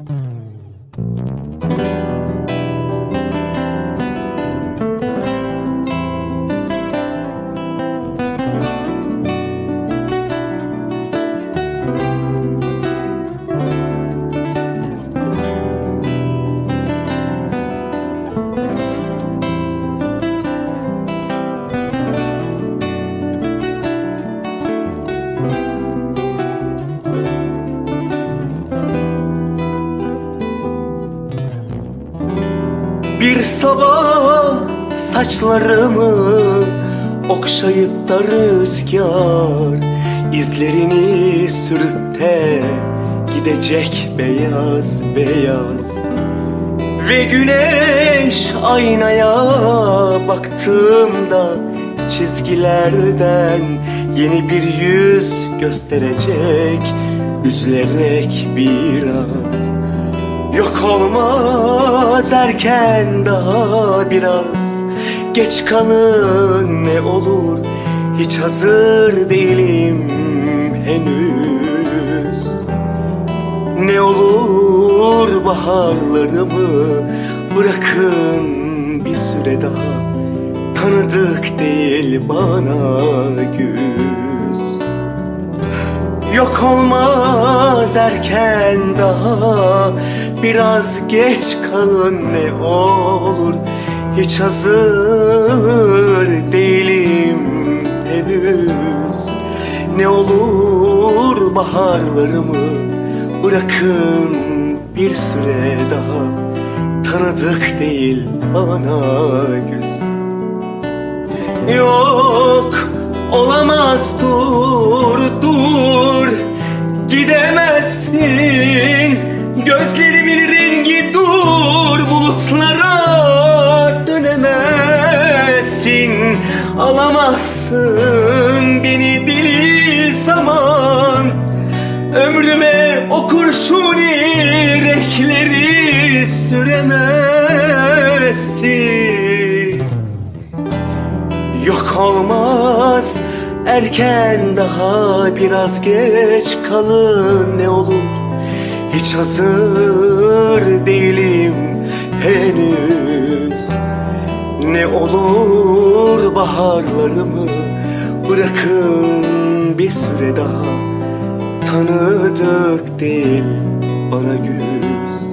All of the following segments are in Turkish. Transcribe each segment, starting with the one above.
Mm-hmm. Bir sabah saçlarımı okşayıp da rüzgar izlerini sürüp de gidecek beyaz beyaz. Ve güneş aynaya baktığımda çizgilerden yeni bir yüz gösterecek üzülerek biraz Yok olmaz erken daha biraz. Geç kalın ne olur Hiç hazır değilim henüz. Ne olur baharlarımı Bırakın bir süre daha. Tanıdık değil bana güz. Yok olmaz erken daha Biraz geç kalın ne olur. Hiç hazır değilim henüz. Ne olur baharlarımı Bırakın bir süre daha. Tanıdık değil bana güz. Yok olamaz dur Alamazsın beni deli zaman. Ömrüme o kurşuni renkleri süremezsin. Yok olmaz erken daha biraz geç kalın ne olur. Hiç hazır değilim henüz Ne olur baharlarımı bırakın bir süre daha. Tanıdık değil bana güz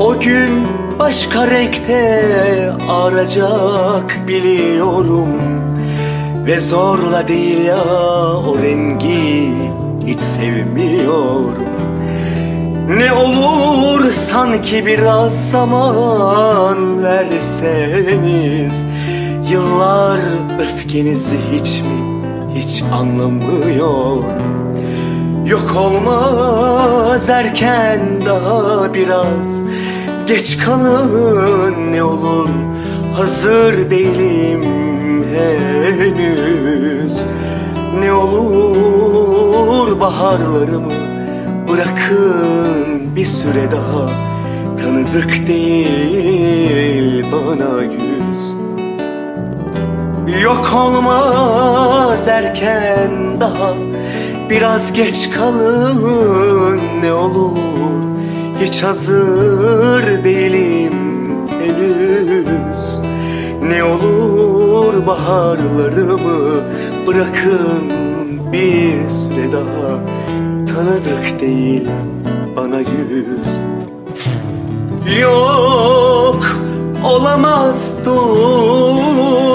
O gün başka renkte arayacak biliyorum. Ve zorla değil ya o rengi hiç sevmiyorum. Ne olur sanki biraz zaman verseniz Yıllar öfkenizi hiç mi hiç anlamıyor Yok olmaz erken daha biraz Geç kalın ne olur Hazır değilim henüz. Ne olur baharlarımı Bırakın bir süre daha. Tanıdık değil bana yüz. Yok olmaz erken daha Biraz geç kalın Hiç hazır değilim henüz. Ne olur baharlarımı Bırakın bir süre daha Tanıdık değil bana yüz. Yok olamaz dur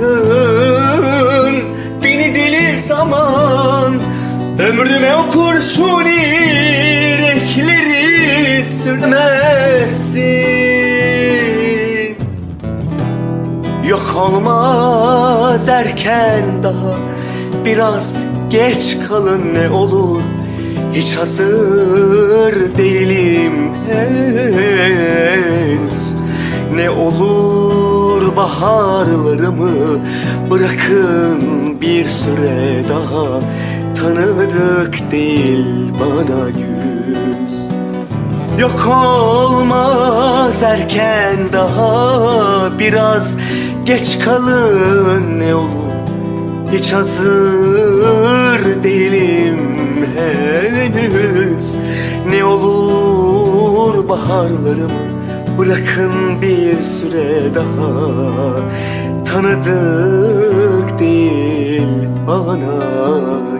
Alamazsın beni deli zaman Ömrüme o kurşuni renkleri sürmezsin. Yok olmaz erken daha Biraz geç kalın ne olur. Hiç hazır değilim henüz baharlarımı Bırakın bir süre daha. Tanıdık değil bana yüz Yok olmaz erken daha Biraz geç kalın ne olur. Hiç hazır değilim henüz. Ne olur baharlarımı Bırakın bir süre daha. Tanıdık değil bana